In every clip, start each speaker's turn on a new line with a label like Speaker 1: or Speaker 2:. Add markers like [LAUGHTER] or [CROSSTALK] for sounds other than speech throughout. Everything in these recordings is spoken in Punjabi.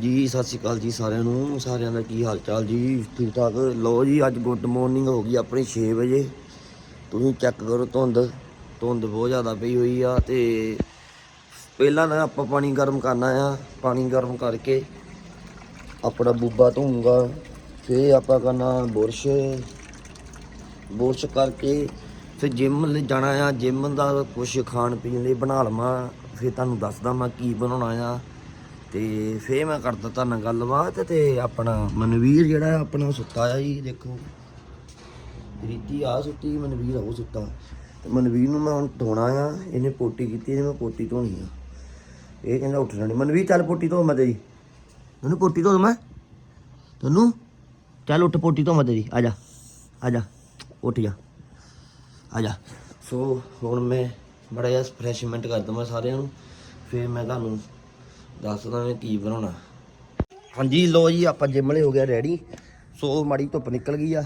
Speaker 1: ਜੀ, ਸਤਿ ਸ਼੍ਰੀ ਅਕਾਲ ਜੀ ਸਾਰਿਆਂ ਨੂੰ। ਸਾਰਿਆਂ ਦਾ ਕੀ ਹਾਲ ਚਾਲ ਜੀ? ਠੀਕ ਠਾਕ? ਲੋ ਜੀ, ਅੱਜ ਗੁੱਡ ਮਾਰਨਿੰਗ ਹੋ ਗਈ ਆਪਣੀ 6 ਵਜੇ। ਤੁਸੀਂ ਚੈੱਕ ਕਰੋ ਧੁੰਦ। ਧੁੰਦ ਬਹੁਤ ਜ਼ਿਆਦਾ ਪਈ ਹੋਈ ਆ ਤੇ ਪਹਿਲਾਂ ਤਾਂ ਆਪਾਂ ਪਾਣੀ ਗਰਮ ਕਰਨਾ ਆ। ਪਾਣੀ ਗਰਮ ਕਰਕੇ ਆਪਣਾ ਬੂਬਾ ਧੋਊਂਗਾ ਫਿਰ ਆਪਾਂ ਕਰਨਾ ਬੁਰਸ਼। ਬੁਰਸ਼ ਕਰਕੇ ਫਿਰ ਜਿਮ ਲਈ ਜਾਣਾ ਆ। ਜਿਮ ਦਾ ਕੁਝ ਖਾਣ ਪੀਣ ਲਈ ਬਣਾ ਲਵਾਂ। ਫਿਰ ਤੁਹਾਨੂੰ ਦੱਸਦਾ ਮੈਂ ਕੀ ਬਣਾਉਣਾ ਆ। ਤੇ ਫੇਰ ਮੈਂ ਕਰਦਾ ਤੁਹਾਡੇ ਨਾਲ ਗੱਲਬਾਤ ਤੇ ਆਪਣਾ ਮਨਵੀਰ ਜਿਹੜਾ ਆਪਣਾ ਸੁੱਤਾ ਆ ਜੀ, ਦੇਖੋ। ਰੀਤੀ ਆ ਸੁੱਤੀ, ਮਨਵੀਰ ਉਹ ਸੁੱਤਾ। ਤੇ ਮਨਵੀਰ ਨੂੰ ਮੈਂ ਹੁਣ ਧੋਣਾ ਆ, ਇਹਨੇ ਪੋਟੀ ਕੀਤੀ, ਇਹਨੇ ਮੈਂ ਪੋਟੀ ਧੋਣੀ ਆ। ਇਹ ਕਹਿੰਦਾ ਉੱਠਣਾ ਨਹੀਂ ਮਨਵੀਰ ਚੱਲ ਪੋਟੀ ਧੋ ਮੈਂ ਤੇਰੀ ਤੈਨੂੰ ਪੋਟੀ ਧੋ ਮੈਂ ਤੈਨੂੰ? ਚੱਲ ਉੱਠ ਪੋਟੀ ਧੋ ਮੈਂ ਤੇਰੀ ਆ ਜਾ ਆ ਜਾ, ਉੱਠ ਜਾ, ਆ ਜਾ। ਸੋ ਹੁਣ ਮੈਂ ਬੜਾ ਜਿਹਾ ਫਰੈਸ਼ਮੈਂਟ ਕਰ ਦਵਾਂ ਸਾਰਿਆਂ ਨੂੰ। ਫਿਰ ਮੈਂ ਤੁਹਾਨੂੰ ਦੱਸਦਾ ਮੈਂ ਕੀ ਬਣਾਉਣਾ। ਹਾਂਜੀ ਲੋ ਜੀ, ਆਪਾਂ ਜਿਮ ਵਾਲੇ ਹੋ ਗਿਆ ਰੈਡੀ ਸੋ ਮਾੜੀ ਧੁੱਪ ਨਿਕਲ ਗਈ ਆ।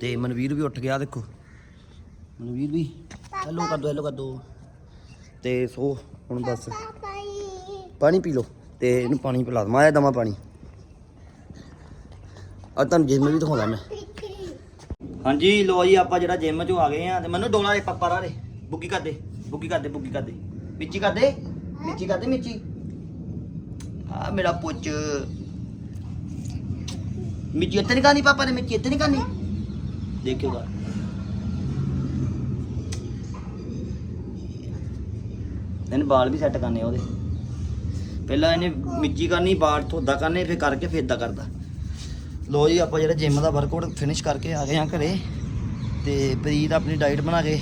Speaker 1: ਤੇ ਮਨਵੀਰ ਵੀ ਉੱਠ ਗਿਆ, ਦੇਖੋ। ਮਨਵੀਰ ਵੀ ਹੈਲੋ ਕਰ ਦੋ ਹੈਲੋ ਕਰ ਦੋ। ਤੇ ਸੋ, ਹੁਣ ਬਸ ਪਾਣੀ ਪੀ ਲਓ, ਤੇ ਇਹਨੂੰ ਪਾਣੀ ਪਿਲਾ ਦਵਾਂ, ਆਇਆ ਦਵਾਂ ਪਾਣੀ। ਆ ਤੁਹਾਨੂੰ ਜਿਮ ਵੀ ਦਿਖਾਉਂਦਾ ਮੈਂ। ਹਾਂਜੀ ਲੋ ਜੀ, ਆਪਾਂ ਜਿਹੜਾ ਜਿਮ ਚੋਂ ਆ ਗਏ ਆ, ਤੇ ਮੈਨੂੰ ਡੋਲਾ ਦੇ ਪੱਪਾ ਰਾ ਦੇ। ਬੁੱਗੀ ਕਰ ਦੇ, ਬੁੱਗੀ ਕਰ ਦੇ ਮਿੱਚੀ ਕਰਦੇ ਮਿੱਚੀ ਕਰਦੇ ਮਿੱਚੀ। ਆ ਮੇਰਾ ਪੁੱਛ ਮਿੱਟੀ ਇੱਥੇ ਨਹੀਂ ਕਰਨੀ ਪਾਪਾ ਨੇ ਮਿੱਟੀ ਇੱਥੇ ਨਹੀਂ ਕਰਨੀ ਦੇਖਿਓ ਗਾ ਇਹਨੇ ਬਾਲ ਵੀ ਸੈੱਟ ਕਰਨੇ ਉਹਦੇ ਪਹਿਲਾਂ ਇਹਨੇ ਮਿੱਚੀ ਕਰਨੀ ਬਾਲ ਧੋਦਾ ਕਰਨੇ ਫਿਰ ਕਰਕੇ ਫਿਰ ਏਦਾਂ ਕਰਦਾ ਲੋ ਜੀ ਆਪਾਂ ਜਿਹੜਾ ਜਿਮ ਦਾ ਵਰਕਆਊਟ ਫਿਨਿਸ਼ ਕਰਕੇ ਆ ਗਏ ਆ ਘਰੇ ਤੇ ਪ੍ਰੀਤ ਆਪਣੀ ਡਾਈਟ ਬਣਾ ਕੇ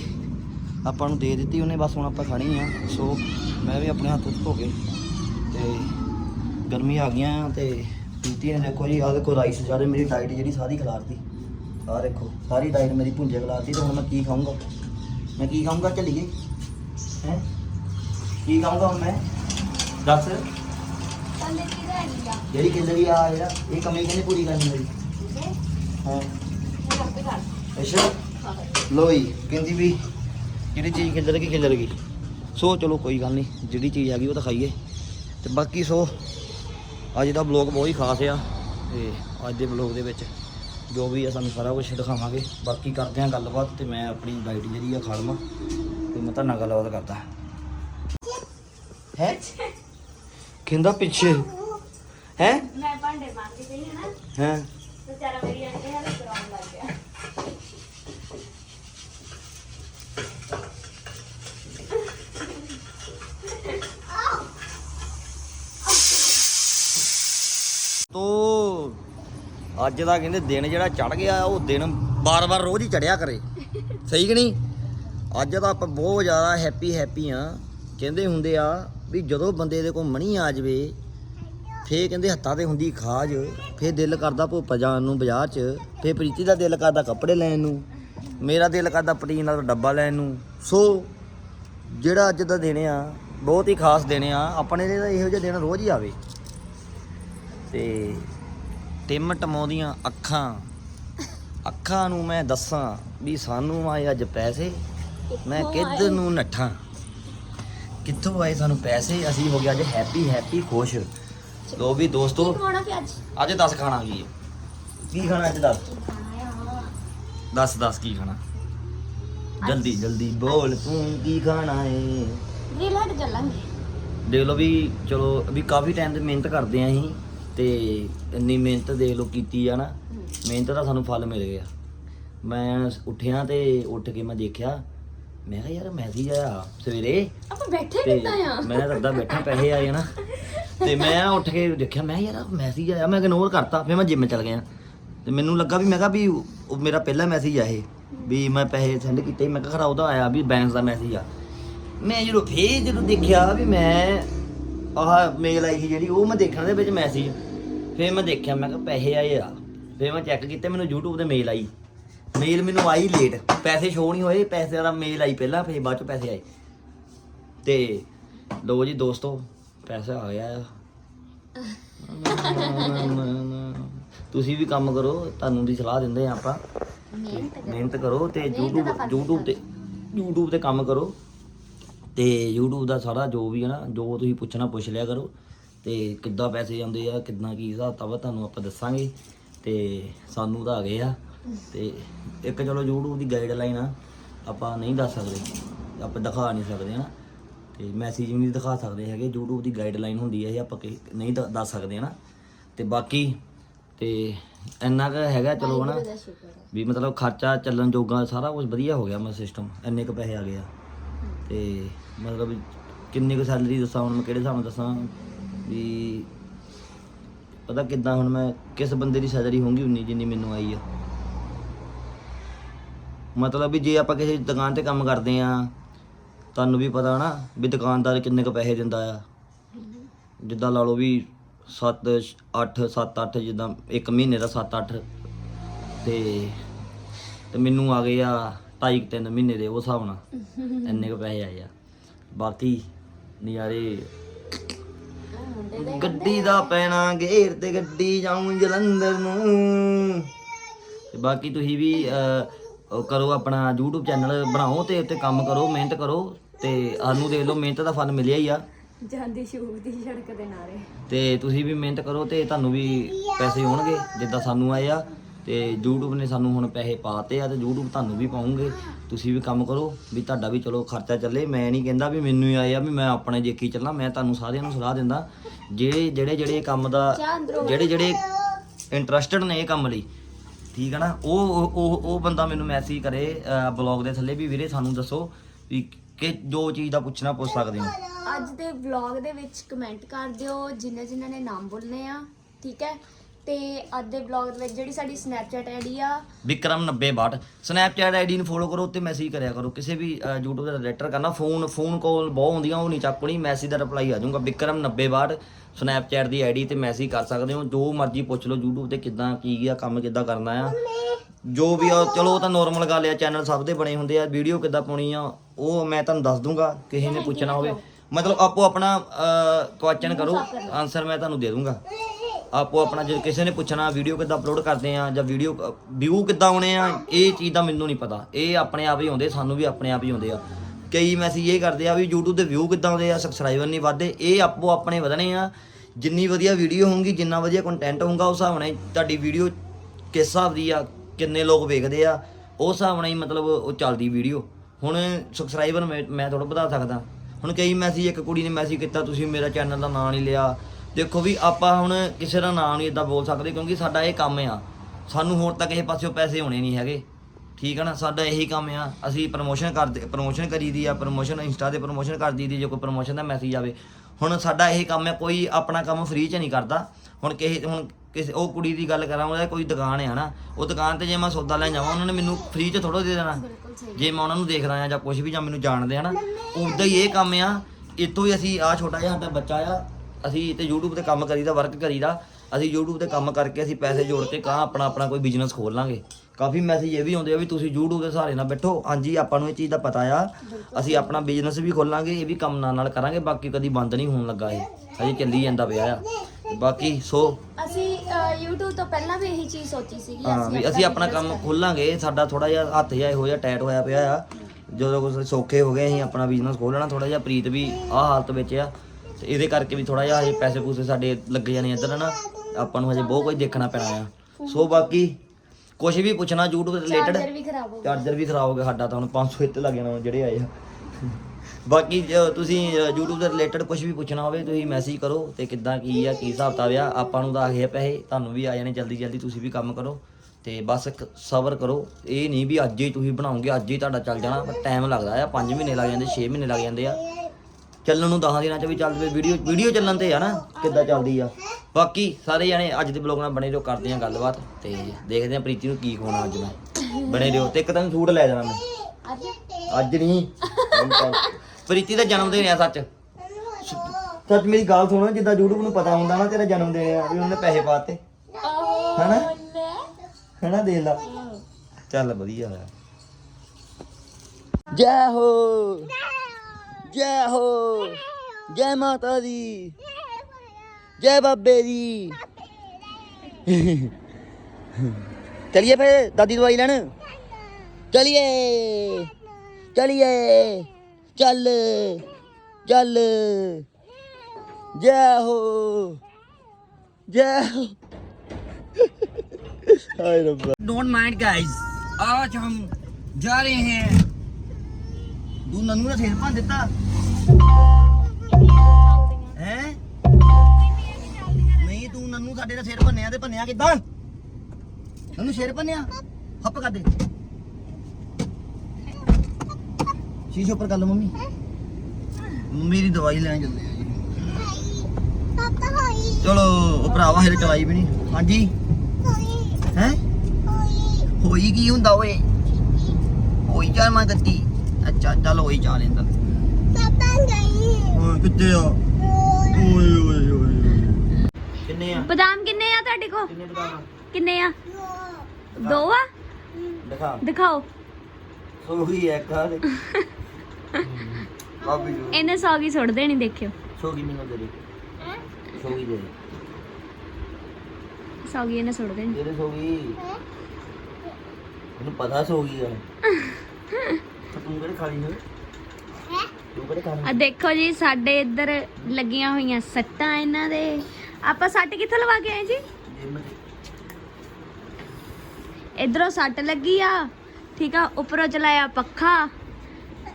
Speaker 1: ਆਪਾਂ ਨੂੰ ਦੇ ਦਿੱਤੀ ਉਹਨੇ ਬਸ ਹੁਣ ਆਪਾਂ ਖਾਣੀ ਆ ਸੋ ਮੈਂ ਵੀ ਆਪਣੇ ਹੱਥ ਧੋ ਕੇ ਤੇ ਗਰਮੀ ਆ ਗਈਆਂ ਆ ਤੇ ਪ੍ਰੀਤੀ ਨੇ ਦੇਖੋ ਜੀ, ਆਹ ਦੇਖੋ ਰਾਈਸ ਜਿਹੜੇ ਮੇਰੀ ਡਾਈਟ ਜਿਹੜੀ ਸਾਰੀ ਖਲਾਰਤੀ ਆਹ ਦੇਖੋ, ਸਾਰੀ ਡਾਈਟ ਮੇਰੀ ਭੁੰਜੇ ਖਲਾਰਤੀ ਤੇ ਹੁਣ ਮੈਂ ਕੀ ਖਾਊਂਗਾ? ਮੈਂ ਕੀ ਖਾਊਂਗਾ? ਚੱਲੀਏ। ਹੈ? ਕੀ ਖਾਊਂਗਾ ਹੁਣ ਮੈਂ? ਦੱਸ। ਜਿਹੜੀ ਕਿੰਦਰੀ ਆ ਜਿਹੜਾ, ਇਹ ਕਮੀ ਕਿੰਨੇ ਪੂਰੀ ਕਰਨੀ ਮੇਰੀ? ਹਾਂ? ਅੱਛਾ। ਲੋਈ ਕਹਿੰਦੀ ਵੀ ਜਿਹੜੀ ਚੀਜ਼ ਖਿਲਰ ਗਈ ਖਿਲਰ ਗਈ। ਸੋ ਚਲੋ ਕੋਈ ਗੱਲ ਨਹੀਂ ਜਿਹੜੀ ਚੀਜ਼ ਆ ਗਈ ਉਹ ਤਾਂ ਖਾਈਏ। ਤੇ ਬਾਕੀ ਸੋ ਅੱਜ ਦਾ ਬਲੌਗ ਬਹੁਤ ਹੀ ਖਾਸ ਆ ਤੇ ਅੱਜ ਦੇ ਬਲੌਗ ਦੇ ਵਿੱਚ ਜੋ ਵੀ ਆ ਸਾਨੂੰ ਸਾਰਾ ਕੁਝ ਦਿਖਾਵਾਂਗੇ। ਬਾਕੀ ਕਰਦੇ ਆ ਗੱਲਬਾਤ ਤੇ ਮੈਂ ਆਪਣੀ ਡਾਈਟ ਜਿਹੜੀ ਆ ਖਾ ਲਵਾਂ ਤੇ ਮੈਂ ਤੁਹਾਡੇ ਨਾਲ ਗੱਲਬਾਤ ਕਰਦਾ। ਹੈ? ਕਹਿੰਦਾ ਪਿੱਛੇ। ਹੈ?
Speaker 2: ਮੈਂ ਭਾਂਡੇ ਮਾਂਜਦੀ ਪਈ ਹਾਂ ਨਾ।
Speaker 1: ਹੈ?
Speaker 2: ਵਿਚਾਰਾ ਮੇਰੀ ਆਂਟੀ ਹਾਲੇ ਕਰਾਉਣ ਲੱਗ ਗਿਆ
Speaker 1: ਤੋ ਅੱਜ ਦਾ ਕਹਿੰਦੇ ਦਿਨ ਜਿਹੜਾ ਚੜ ਗਿਆ, ਉਹ ਦਿਨ ਬਾਰ-ਬਾਰ ਰੋਜ਼ ਹੀ ਚੜਿਆ ਕਰੇ। ਸਹੀ ਕਿ ਨਹੀਂ? ਅੱਜ ਤਾਂ ਆਪਾਂ ਬਹੁਤ ਜ਼ਿਆਦਾ ਹੈਪੀ ਹੈਪੀ ਆ ਕਹਿੰਦੇ ਹੁੰਦੇ ਆ ਵੀ ਜਦੋਂ ਬੰਦੇ ਦੇ ਕੋਲ ਮਣੀ ਆ ਜਵੇ, ਫੇਰ ਕਹਿੰਦੇ ਹੱਥਾਂ ਤੇ ਹੁੰਦੀ ਖਾਜ, ਫੇਰ ਦਿਲ ਕਰਦਾ ਭੋਪਾ ਜਾਣ ਨੂੰ ਬਾਜ਼ਾਰ 'ਚ, ਫੇਰ ਪ੍ਰੀਤੀ ਦਾ ਦਿਲ ਕਰਦਾ ਕੱਪੜੇ ਲੈਣ ਨੂੰ, ਮੇਰਾ ਦਿਲ ਕਰਦਾ ਪਟੀਨ ਦਾ ਡੱਬਾ ਲੈਣ ਨੂੰ। ਸੋ ਜਿਹੜਾ ਅੱਜ ਦਾ ਦਿਨ ਆ, ਬਹੁਤ ਹੀ ਖਾਸ ਦਿਨ ਆ। ਆਪਣੇ ਲਈ ਤਾਂ ਇਹੋ ਜਿਹਾ ਦਿਨ ਰੋਜ਼ ਹੀ ਆਵੇ। ਤੇ ਟਿਮ ਟਮਾਉਂਦੀਆਂ ਅੱਖਾਂ ਅੱਖਾਂ ਨੂੰ ਮੈਂ ਦੱਸਾਂ ਵੀ ਸਾਨੂੰ ਆਏ ਅੱਜ ਪੈਸੇ ਮੈਂ ਕਿੱਧਰ ਨੂੰ ਨੱਠਾਂ। ਕਿੱਥੋਂ ਆਏ ਸਾਨੂੰ ਪੈਸੇ? ਅਸੀਂ ਹੋ ਗਏ ਅੱਜ ਹੈਪੀ ਹੈਪੀ ਖੁਸ਼। ਲੋ ਵੀ ਦੋਸਤੋ
Speaker 2: ਖਾਣਾ ਕਿ ਅੱਜ?
Speaker 1: ਅੱਜ ਦੱਸ ਖਾਣਾ ਕੀ ਹੈ ਕੀ ਖਾਣਾ ਅੱਜ ਦੱਸ? ਦੱਸ ਦੱਸ ਕੀ ਖਾਣਾ? ਜਲਦੀ ਜਲਦੀ ਬੋਲ ਤੂੰ ਕੀ ਖਾਣਾ ਏ?
Speaker 2: ਗ੍ਰਿਲ ਹਟ ਚੱਲਾਂਗੇ।
Speaker 1: ਦੇਖ ਲਓ ਵੀ ਚਲੋ ਵੀ ਕਾਫੀ ਟਾਈਮ ਤੇ ਮਿਹਨਤ ਕਰਦੇ ਆਂ ਅਸੀਂ। ਤੇ ਇੰਨੀ ਮਿਹਨਤ ਦੇਖ ਲਓ ਕੀਤੀ ਆ ਨਾ ਮਿਹਨਤ ਦਾ ਸਾਨੂੰ ਫਲ ਮਿਲ ਗਿਆ। ਮੈਂ ਉੱਠਿਆ ਤੇ ਉੱਠ ਕੇ ਮੈਂ ਦੇਖਿਆ ਮੈਂ ਕਿਹਾ ਯਾਰ ਮੈਸੇਜ ਆਇਆ ਸਵੇਰੇ।
Speaker 2: ਆਪਾਂ ਬੈਠੇ
Speaker 1: ਤੇ
Speaker 2: ਕਿੱਦਾਂ ਆ?
Speaker 1: ਮੈਂ ਤਾਂ ਅੱਧਾ ਬੈਠਾ ਪੈਸੇ ਆਏ ਨਾ। ਤੇ ਮੈਂ ਉੱਠ ਕੇ ਦੇਖਿਆ ਮੈਂ ਯਾਰ ਮੈਸੇਜ ਆਇਆ ਮੈਂ ਇਗਨੋਰ ਕਰਤਾ ਫਿਰ ਮੈਂ ਜਿਮ ਚਲ ਗਿਆ। ਤੇ ਮੈਨੂੰ ਲੱਗਾ ਵੀ ਮੈਂ ਕਿਹਾ ਵੀ ਉਹ ਮੇਰਾ ਪਹਿਲਾ ਮੈਸੇਜ ਆ ਇਹ ਵੀ ਮੈਂ ਪੈਸੇ ਸੈਂਡ ਕੀਤੇ ਮੈਂ ਕਿਹਾ ਖਰਾ ਉਹਦਾ ਆਇਆ ਵੀ ਬੈਂਕ ਦਾ ਮੈਸੇਜ ਆ। ਮੈਂ ਜਦੋਂ ਫੇਰ ਜਦੋਂ ਦੇਖਿਆ ਵੀ ਮੈਂ ਆਹ ਮੇਲ ਆਈ ਸੀ ਜਿਹੜੀ ਉਹ ਮੈਂ ਦੇਖਣ ਦੇ ਵਿੱਚ ਮੈਸੇਜ ਫੇਰ ਮੈਂ ਦੇਖਿਆ ਮੈਂ ਕਿਹਾ ਪੈਸੇ ਆਏ ਆ। ਫੇਰ ਮੈਂ ਚੈੱਕ ਕੀਤੇ ਮੈਨੂੰ YouTube ਤੇ ਮੇਲ ਆਈ। ਮੇਲ ਮੈਨੂੰ ਆਈ ਲੇਟ ਪੈਸੇ ਸ਼ੋ ਨਹੀਂ ਹੋਏ ਪੈਸੇ ਦਾ ਮੇਲ ਆਈ ਪਹਿਲਾਂ ਫੇਰ ਬਾਅਦ ਚ ਪੈਸੇ ਆਏ। ਤੇ ਲੋ ਜੀ ਦੋਸਤੋ ਪੈਸਾ ਆ ਗਿਆ ਆ। ਤੁਸੀਂ ਵੀ ਕੰਮ ਕਰੋ ਤੁਹਾਨੂੰ ਦੀ ਸਲਾਹ ਦਿੰਦੇ ਆ ਆਪਾਂ।
Speaker 2: ਮਿਹਨਤ
Speaker 1: ਮਿਹਨਤ ਕਰੋ ਤੇ YouTube YouTube ਤੇ YouTube ਤੇ ਕੰਮ ਕਰੋ। ਤੇ YouTube ਦਾ ਸਾਰਾ ਜੋ ਵੀ ਹੈ ਨਾ ਜੋ ਤੁਸੀਂ ਪੁੱਛਣਾ ਪੁੱਛ ਲਿਆ ਕਰੋ ਤੇ ਕਿੱਦਾਂ ਪੈਸੇ ਆਉਂਦੇ ਆ ਕਿੰਨਾ ਕੀ ਹਿਸਾਬ ਵਾ ਤੁਹਾਨੂੰ ਆਪਾਂ ਦੱਸਾਂਗੇ ਤੇ ਸਾਨੂੰ ਤਾਂ ਆ ਗਏ ਆ। ਤੇ ਇੱਕ ਚਲੋ YouTube ਦੀ ਗਾਈਡਲਾਈਨ ਆ ਆਪਾਂ ਨਹੀਂ ਦੱਸ ਸਕਦੇ ਆਪਾਂ ਦਿਖਾ ਨਹੀਂ ਸਕਦੇ ਨਾ ਤੇ ਮੈਸੇਜ ਵੀ ਨਹੀਂ ਦਿਖਾ ਸਕਦੇ ਹੈਗੇ YouTube ਦੀ ਗਾਈਡਲਾਈਨ ਹੁੰਦੀ ਹੈ ਇਹ ਆਪਾਂ ਨਹੀਂ ਦੱਸ ਸਕਦੇ ਨਾ ਤੇ ਬਾਕੀ ਤੇ ਇੰਨਾ ਕੁ ਹੈਗਾ ਚਲੋ ਹਨਾ ਵੀ ਮਤਲਬ ਖਰਚਾ ਚੱਲਣ ਜੋਗਾ ਸਾਰਾ ਕੁਝ ਵਧੀਆ ਹੋ ਗਿਆ ਮੈਂ ਸਿਸਟਮ ਇੰਨੇ ਕੁ ਪੈਸੇ ਆ ਗਏ ਆ। ਤੇ ਮਤਲਬ ਕਿੰਨੀ ਕੁ ਸੈਲਰੀ ਦੱਸਾਂ, ਹੁਣ ਮੈਂ ਕਿਹੜੇ ਹਿਸਾਬ ਨਾਲ ਦੱਸਾਂ ਵੀ ਪਤਾ ਕਿੱਦਾਂ ਹੁਣ ਮੈਂ ਕਿਸ ਬੰਦੇ ਦੀ ਸੈਲਰੀ ਹੋਊਗੀ ਉਨੀ ਜਿੰਨੀ ਮੈਨੂੰ ਆਈ ਆ। ਮਤਲਬ ਵੀ ਜੇ ਆਪਾਂ ਕਿਸੇ ਦੁਕਾਨ ਤੇ ਕੰਮ ਕਰਦੇ ਆ ਤੁਹਾਨੂੰ ਵੀ ਪਤਾ ਨਾ ਵੀ ਦੁਕਾਨਦਾਰ ਕਿੰਨੇ ਕੁ ਪੈਸੇ ਦਿੰਦਾ ਆ। ਜਿੱਦਾਂ ਲਾ ਲਓ ਵੀ 7 8 7 8 ਜਿੱਦਾਂ ਇੱਕ ਮਹੀਨੇ ਦਾ 7 8 ਤੇ ਤੇ ਮੈਨੂੰ ਆ ਗਏ ਆ 2.5 3 ਮਹੀਨੇ ਦੇ ਉਸ ਹਿਸਾਬ ਨਾਲ। ਇੰਨੇ ਕੁ ਪੈਸੇ ਆਏ ਆ। ਬਾਕੀ ਨਜ਼ਾਰੇ ਗੱਡੀ ਦਾ ਪੈਣਾ ਗੇਰ ਤੇ ਗੱਡੀ ਜਾਉਂ ਜਲੰਧਰ ਨੂੰ। ਤੇ ਬਾਕੀ ਤੁਸੀਂ ਵੀ ਅਹ, ਉਹ ਕਰੋ ਆਪਣਾ YouTube ਚੈਨਲ ਬਣਾਓ ਤੇ ਉੱਤੇ ਕੰਮ ਕਰੋ ਮਿਹਨਤ ਕਰੋ ਤੇ ਸਾਨੂੰ ਦੇਖ ਲਓ ਮਿਹਨਤ ਦਾ ਫਲ ਮਿਲਿਆ ਹੀ ਆ।
Speaker 2: ਜਾਂਦੀ ਸ਼ੂਬ ਦੀ ਸੜਕ ਦੇ ਨਾਰੇ।
Speaker 1: ਤੇ ਤੁਸੀਂ ਵੀ ਮਿਹਨਤ ਕਰੋ ਤੇ ਤੁਹਾਨੂੰ ਵੀ ਪੈਸੇ ਆਉਣਗੇ ਜਿੱਦਾਂ ਸਾਨੂੰ ਆਏ ਆ। ਤੇ YouTube ਨੇ ਸਾਨੂੰ ਹੁਣ ਪੈਸੇ ਪਾਤੇ ਆ ਤੇ YouTube ਤੁਹਾਨੂੰ ਵੀ ਪਾਉਂਗੇ। ਤੁਸੀਂ ਵੀ ਕੰਮ ਕਰੋ ਵੀ ਤੁਹਾਡਾ ਵੀ ਚਲੋ ਖਰਚਾ ਚੱਲੇ। ਮੈਂ ਨਹੀਂ ਕਹਿੰਦਾ ਵੀ ਮੈਨੂੰ ਹੀ ਆਏ ਆ ਵੀ ਮੈਂ ਆਪਣੇ ਜੇਕੀ ਚੱਲਾਂ ਮੈਂ ਤੁਹਾਨੂੰ ਸਾਰਿਆਂ ਨੂੰ ਸਲਾਹ ਦਿੰਦਾ। ਜਿਹੜੇ ਜਿਹੜੇ ਜਿਹੜੇ ਕੰਮ ਦਾ ਜਿਹੜੇ ਜਿਹੜੇ ਇੰਟਰਸਟਡ ਨੇ ਇਹ ਕੰਮ ਲਈ ਠੀਕ ਹੈ ਨਾ? ਉਹ ਉਹ- ਉਹ ਉਹ ਬੰਦਾ ਮੈਨੂੰ ਮੈਸੇਜ ਕਰੇ ਬਲੌਗ ਦੇ ਥੱਲੇ ਵੀ ਵੀਰੇ ਸਾਨੂੰ ਦੱਸੋ ਵੀ ਕਿ ਜੋ ਚੀਜ਼ ਦਾ ਪੁੱਛਣਾ ਪੁੱਛ ਸਕਦੇ ਹੋ
Speaker 2: ਅੱਜ ਦੇ ਵਲੌਗ ਦੇ ਵਿੱਚ ਕਮੈਂਟ ਕਰ ਦਿਓ ਜਿਨ੍ਹਾਂ ਜਿਨ੍ਹਾਂ ਨੇ ਨਾਮ ਬੋਲਨੇ ਆ ਠੀਕ ਹੈ? ਤੇ ਅੱਜ ਦੇ ਵਲੌਗ ਦੇ ਵਿੱਚ ਜਿਹੜੀ ਸਾਡੀ ਸਨੈਪਚੈਟ ਆਈਡੀ ਆ।
Speaker 1: ਵਿਕਰਮ 9062 ਸਨੈਪਚੈਟ ਆਈਡੀ ਨੂੰ ਫੋਲੋ ਕਰੋ ਉੱਤੇ ਮੈਸੇਜ ਕਰਿਆ ਕਰੋ। ਕਿਸੇ ਵੀ ਅਹ, YouTube ਦਾ ਰਿਲੇਟਰ ਕਰਨਾ ਫੋਨ ਫੋਨ ਕਾਲ ਬਹੁਤ ਹੁੰਦੀਆਂ ਉਹ ਨਹੀਂ ਚੱਕਣੀ ਮੈਸੇਜ ਦਾ ਰਿਪਲਾਈ ਆ ਜਾਊਗਾ। ਵਿਕਰਮ 9062 ਸਨੈਪਚੈਟ ਦੀ ਆਈਡੀ ਤੇ ਮੈਸੇਜ ਕਰ ਸਕਦੇ ਹੋ। ਜੋ ਮਰਜ਼ੀ ਪੁੱਛ ਲਓ YouTube ਤੇ ਕਿੱਦਾਂ ਕੀ ਆ ਕੰਮ ਕਿੱਦਾਂ ਕਰਨਾ ਆ। ਜੋ ਵੀ ਆ ਚਲੋ ਉਹ ਤਾਂ ਨੋਰਮਲ ਗੱਲ ਆ ਚੈਨਲ ਸਭ ਦੇ ਬਣੇ ਹੁੰਦੇ ਆ। ਵੀਡੀਓ ਕਿੱਦਾਂ ਪਾਉਣੀ ਆ ਉਹ ਮੈਂ ਤੁਹਾਨੂੰ ਦੱਸ ਦੂੰਗਾ ਕਿਸੇ ਨੇ ਪੁੱਛਣਾ ਹੋਵੇ। ਮਤਲਬ ਆਪੋ ਆਪਣਾ ਕੁਐਸਚਨ ਕਰੋ ਆਨਸਰ ਮੈਂ ਤੁਹਾਨੂੰ ਦੇ ਦੂੰਗਾ। ਆਪੋ ਆਪਣਾ ਜੇ ਕਿਸੇ ਨੇ ਪੁੱਛਣਾ ਵੀਡੀਓ ਕਿੱਦਾਂ ਅਪਲੋਡ ਕਰਦੇ ਆ ਜਾਂ ਵੀਡੀਓ ਵਿਊ ਕਿੱਦਾਂ ਆਉਣੇ ਆ, ਇਹ ਚੀਜ਼ ਦਾ ਮੈਨੂੰ ਨਹੀਂ ਪਤਾ। ਇਹ ਆਪਣੇ ਆਪ ਹੀ ਆਉਂਦੇ, ਸਾਨੂੰ ਵੀ ਆਪਣੇ ਆਪ ਹੀ ਆਉਂਦੇ ਆ। ਕਈ ਮੈਸੇਜ ਇਹ ਕਰਦੇ ਆ ਵੀ YouTube ਤੇ ਵਿਊ ਕਿੱਦਾਂ ਆਉਂਦੇ ਆ ਸਬਸਕ੍ਰਾਈਬਰ ਨਹੀਂ ਵਧਦੇ, ਇਹ ਆਪੋ ਆਪਣੇ ਵਧਣੇ ਆ। ਜਿੰਨੀ ਵਧੀਆ ਵੀਡੀਓ ਹੋਊਗੀ, ਜਿੰਨਾ ਵਧੀਆ ਕੰਟੈਂਟ ਹੋਊਗਾ, ਉਸ ਹਿਸਾਬ ਨਾਲ ਤੁਹਾਡੀ ਵੀਡੀਓ ਕਿਸ ਹਿਸਾਬ ਦੀ ਆ, ਕਿੰਨੇ ਲੋਕ ਵੇਖਦੇ ਆ, ਉਸ ਹਿਸਾਬ ਨਾਲ ਹੀ ਮਤਲਬ ਉਹ ਚੱਲਦੀ ਵੀਡੀਓ ਹੁਣ ਸਬਸਕ੍ਰਾਈਬਰ ਮੈਂ ਮੈਂ ਥੋੜਾ ਵਧਾ ਸਕਦਾ। ਹੁਣ ਕਈ ਮੈਸੇਜ ਇੱਕ ਕੁੜੀ ਨੇ ਮੈਸੇਜ ਕੀਤਾ, ਤੁਸੀਂ ਮੇਰਾ ਚੈਨਲ ਦਾ ਨਾਂ ਨਹੀਂ ਲਿਆ ਦੇਖੋ ਵੀ ਆਪਾਂ ਹੁਣ ਕਿਸੇ ਦਾ ਨਾਂ ਨਹੀਂ ਇਦਾਂ ਬੋਲ ਸਕਦੇ ਕਿਉਂਕਿ ਸਾਡਾ ਇਹ ਕੰਮ ਆ। ਸਾਨੂੰ ਹੋਰ ਤਾਂ ਕਿਸੇ ਪਾਸਿਓਂ ਪੈਸੇ ਹੋਣੇ ਨਹੀਂ ਹੈਗੇ। ਠੀਕ ਹੈ ਨਾ? ਸਾਡਾ ਇਹੀ ਕੰਮ ਆ। ਅਸੀਂ ਪ੍ਰਮੋਸ਼ਨ ਕਰਦੇ ਪ੍ਰਮੋਸ਼ਨ ਕਰੀਦੀ ਆ। ਪ੍ਰਮੋਸ਼ਨ ਇੰਸਟਾ ਤੇ ਪ੍ਰਮੋਸ਼ਨ ਕਰਦੀ ਦੀ ਜੇ ਕੋਈ ਪ੍ਰਮੋਸ਼ਨ ਦਾ ਮੈਸੇਜ ਆਵੇ। ਹੁਣ ਸਾਡਾ ਇਹ ਕੰਮ ਹੈ ਕੋਈ ਆਪਣਾ ਕੰਮ ਫ੍ਰੀ ਚ ਨਹੀਂ ਕਰਦਾ। ਹੁਣ ਕਿਸੇ ਹੁਣ ਕਿਸੇ ਉਹ ਕੁੜੀ ਦੀ ਗੱਲ ਕਰਾਂ ਉਹਦਾ ਕੋਈ ਦੁਕਾਨ ਹੈ ਨਾ। ਉਹ ਦੁਕਾਨ ਤੇ ਜੇ ਮੈਂ ਸੌਦਾ ਲੈਣ ਜਾਵਾਂ ਉਹਨਾਂ ਨੇ ਮੈਨੂੰ ਫ੍ਰੀ ਚ ਥੋੜਾ ਦੇ ਦੇਣਾ। ਜੇ ਮੈਂ ਉਹਨਾਂ ਨੂੰ ਦੇਖਦਾ ਆ ਜਾਂ ਕੁਝ ਵੀ ਜਾਂ ਮੈਨੂੰ ਜਾਣਦੇ ਆ ਨਾ ਉਦਾਂ ਹੀ ਇਹ ਕੰਮ ਆ। ਇਤੋਂ ਹੀ ਅਸੀਂ ਆ ਛੋਟਾ ਜਿਹਾ ਸਾਡਾ ਬੱਚਾ ਆ ਅਸੀਂ ਤੇ YouTube ਤੇ ਕੰਮ ਕਰੀਦਾ ਵਰਕ ਕਰੀਦਾ ਅਸੀਂ YouTube ਤੇ ਕੰਮ ਕਰਕੇ ਅਸੀਂ ਪੈਸੇ ਜੋੜ ਕੇ ਕਾਂ ਆਪਣਾ ਆਪਣਾ ਕੋਈ ਬਿਜ਼ਨਸ ਖੋਲ ਲਾਂਗੇ। ਕਾਫੀ ਮੈਸੇਜ ਇਹ ਵੀ ਆਉਂਦੇ ਆ ਵੀ ਤੁਸੀਂ YouTube ਦੇ ਸਹਾਰੇ ਨਾਲ ਬੈਠੋ। ਹਾਂਜੀ ਆਪਾਂ ਨੂੰ ਇਹ ਚੀਜ਼ ਦਾ ਪਤਾ ਆ। ਅਸੀਂ ਆਪਣਾ ਬਿਜ਼ਨਸ ਵੀ ਖੋਲਾਂਗੇ ਇਹ ਵੀ ਕੰਮ ਨਾਲ ਨਾਲ ਕਰਾਂਗੇ ਬਾਕੀ ਕਦੀ ਬੰਦ ਨਹੀਂ ਹੋਣ ਲੱਗਾ ਇਹ। ਅਜੇ ਚੱਲੀ ਜਾਂਦਾ ਪਿਆ ਆ। ਬਾਕੀ ਸੋ
Speaker 2: ਅਸੀਂ YouTube ਤੋਂ ਪਹਿਲਾਂ ਵੀ ਇਹੀ ਚੀਜ਼ ਸੋਚੀ ਸੀਗੀ
Speaker 1: ਹਾਂ ਵੀ ਅਸੀਂ ਆਪਣਾ ਕੰਮ ਖੋਲਾਂਗੇ ਸਾਡਾ ਥੋੜਾ ਜਿਹਾ ਹੱਥ ਜਿਹਾ ਇਹੋ ਜਿਹਾ ਟਾਈਟ ਹੋਇਆ ਪਿਆ ਆ। ਜਦੋਂ ਕੁਝ ਸੌਖੇ ਹੋ ਗਏ ਅਸੀਂ ਆਪਣਾ ਬਿਜ਼ਨਸ ਖੋਲਣਾ ਥੋੜਾ ਜਿਹਾ ਪ੍ਰੀਤ ਵੀ ਆਹ ਹਾਲਤ ਵਿੱਚ ਆ। ਤੇ ਇਹਦੇ ਕਰਕੇ ਵੀ ਥੋੜਾ ਜਿਹਾ ਹਜੇ ਪੈਸੇ ਪੂਸੇ ਸਾਡੇ ਲੱਗੇ ਜਾਣੇ ਇੱਧਰ ਨਾ ਆਪਾਂ ਨੂੰ ਹਜੇ ਬਹੁਤ ਕੁਝ ਦੇਖਣਾ ਪੈਣਾ ਆ। ਸੋ ਬਾਕੀ ਕੁਝ ਵੀ ਪੁੱਛਣਾ YouTube ਦੇ ਰਿਲੇਟਡ
Speaker 2: ਚਾਰਜਰ ਵੀ ਖਰਾਬ ਹੋ ਗਿਆ।
Speaker 1: ਚਾਰਜਰ ਵੀ ਖਰਾਬ ਹੋ ਗਿਆ ਸਾਡਾ ਤਾਂ ਹੁਣ 500 ਇੱਥੇ ਲੱਗ ਜਾਣਾ ਜਿਹੜੇ ਆਏ ਆ। ਬਾਕੀ ਜੇ ਤੁਸੀਂ YouTube ਦੇ ਰਿਲੇਟਡ ਕੁਝ ਵੀ ਪੁੱਛਣਾ ਹੋਵੇ ਤੁਸੀਂ ਮੈਸੇਜ ਕਰੋ ਤੇ ਕਿੱਦਾਂ ਕੀ ਆ ਕੀ ਹਿਸਾਬ ਕਿਤਾਬ ਆ। ਆਪਾਂ ਨੂੰ ਤਾਂ ਆ ਗਏ ਆ ਪੈਸੇ ਤੁਹਾਨੂੰ ਵੀ ਆ ਜਾਣੇ ਜਲਦੀ ਜਲਦੀ ਤੁਸੀਂ ਵੀ ਕੰਮ ਕਰੋ ਤੇ ਬਸ ਸਬਰ ਕਰੋ। ਇਹ ਨਹੀਂ ਵੀ ਅੱਜ ਹੀ ਤੁਸੀਂ ਬਣਾਓਗੇ ਅੱਜ ਹੀ ਤੁਹਾਡਾ ਚੱਲ ਜਾਣਾ ਪਰ ਟਾਈਮ ਲੱਗਦਾ ਆ। 5 ਮਹੀਨੇ ਲੱਗ ਜਾਂਦੇ 6 ਮਹੀਨੇ ਲੱਗ ਜਾਂਦੇ ਆ। ਚੱਲਣ ਨੂੰ 10 ਦਿਨਾਂ ਚ ਵੀ ਚੱਲ ਪਏ, ਵੀਡੀਓ ਵੀਡੀਓ ਚੱਲਣ ਤੇ ਆ ਨਾ, ਕਿੱਦਾਂ ਚੱਲਦੀ ਆ। ਬਾਕੀ ਸਾਰੇ ਜਾਣੇ ਅੱਜ ਦੇ ਬਲੌਗ ਨਾਲ ਬਣੇ ਰਹੋ, ਕਰਦੇ ਆ ਗੱਲਬਾਤ, ਤੇ ਦੇਖਦੇ ਆ ਪ੍ਰੀਤੀ ਨੂੰ ਕੀ ਖਵਾਉਣਾ ਅੱਜ ਮੈਂ। ਬਣੇ ਰਹੋ, ਤੇ ਇੱਕ ਤਾਂ ਸੂਟ ਲੈ ਜਾਣਾ ਮੈਂ।
Speaker 2: ਅੱਜ
Speaker 1: ਨਹੀਂ ਪ੍ਰੀਤੀ ਦਾ ਜਨਮ ਦਿਨ ਆ ਸੱਚ। ਸੱਚ ਮੇਰੀ ਗੱਲ ਸੁਣੋ, ਜਿੱਦਾਂ YouTube ਨੂੰ ਪਤਾ ਹੁੰਦਾ ਨਾ ਤੇਰਾ ਜਨਮ ਦਿਨ ਆ, ਵੀ ਉਹਨੇ ਪੈਸੇ ਪਾਤੇ
Speaker 2: ਆਹੋ
Speaker 1: ਹਨਾ?
Speaker 2: ਲੈ
Speaker 1: ਹਨਾ, ਦੇਖ ਲਾ। ਚੱਲ ਵਧੀਆ ਹੋਇਆ। ਜੈ ਹੋ। जय हो। जय माता दी। जय बाबे दी। चलिए फिर, दादी दवाई लैन। चलिए। चलिए। चल। चल। जय हो। जय हो। डोंट माइंड गाइस आज हम जा रहे हैं ਤੂੰ ਨੰਨੂ ਨੇ ਸਿਰ ਭੰਨ ਦਿੱਤਾ। ਹੈ? ਨਹੀਂ, ਤੂੰ ਨੰਨੂ ਸਾਡੇ ਨਾਲ ਸਿਰ ਭੰਨਿਆ ਤੇ ਭੰਨਿਆ ਕਿਦਾਂ? ਨੰਨੂ ਸਿਰ ਭੰਨਿਆ? ਹੱਪ ਕਰ ਦੇ। ਸ਼ੀਸ਼ੇ ਉੱਪਰ ਕਰ ਮੰਮੀ ਮੰਮੀ। ਦੀ ਦਵਾਈ ਲੈਣ ਚੱਲੇ ਆ ਚਲੋ, ਉਹ ਭਰਾਵਾ ਹਰੇ ਚਲਾਈ ਵੀ ਨਹੀਂ। ਹਾਂਜੀ? ਹੈ?
Speaker 3: ਹੋਈ
Speaker 1: ਕੀ ਹੁੰਦਾ ਓਏ? ਹੋਈ ਚਾਰ ਮਾਂ ਗੱਤੀ ਅੱਛਾ ਚੱਲ ਹੋਈ ਚਾਲ ਇੰਦਰ
Speaker 3: ਪਾਪਾ ਗਈ
Speaker 1: ਓਏ ਕਿੱਥੇ ਆ? ਓਏ ਓਏ ਓਏ ਕਿੰਨੇ ਆ?
Speaker 2: ਬਦਾਮ ਕਿੰਨੇ ਆ ਤੁਹਾਡੇ ਕੋ
Speaker 1: ਕਿੰਨੇ
Speaker 2: ਆ? ਦੋ ਆ?
Speaker 1: ਦਿਖਾ।
Speaker 2: ਦਿਖਾਓ।
Speaker 1: ਸੋਗੀ ਹੈ ਬਾਬੀ ਜੋ।
Speaker 2: ਇਹਨੇ ਸੌਗੀ ਸੁੱਟ ਦੇਣੀ ਦੇਖਿਓ।
Speaker 1: ਸੋਗੀ ਮੈਨੂੰ ਦੇ ਦੇ। ਸੋਗੀ ਦੇ ਦੇ।
Speaker 2: ਸੌਗੀ ਇਹਨੇ ਸੁੱਟ ਦੇਣੀ?
Speaker 1: ਜਿਹੜੇ ਸੋਗੀ ਮੈਨੂੰ ਪਤਾ ਸੋਗੀ ਆ। [LAUGHS] ਤੂੰ ਕਿਹੜੇ ਖਾਣੀ ਹੈ? ਤੂੰ ਕਿਹੜੇ ਖਾਣੀ
Speaker 2: ਆ ਦੇਖੋ ਜੀ ਸਾਡੇ ਇੱਧਰ ਲੱਗੀਆਂ ਹੋਈਆਂ ਸੱਟਾਂ ਇਹਨਾਂ ਦੇ। ਆਪਾਂ ਸੱਟ ਕਿੱਥੋਂ ਲਵਾ ਕੇ ਆਏ ਜੀ? ਇਧਰੋਂ ਸੱਟ ਲੱਗੀ ਆ। ਠੀਕ ਆ ਉੱਪਰੋਂ ਚਲਾਇਆ ਪੱਖਾ।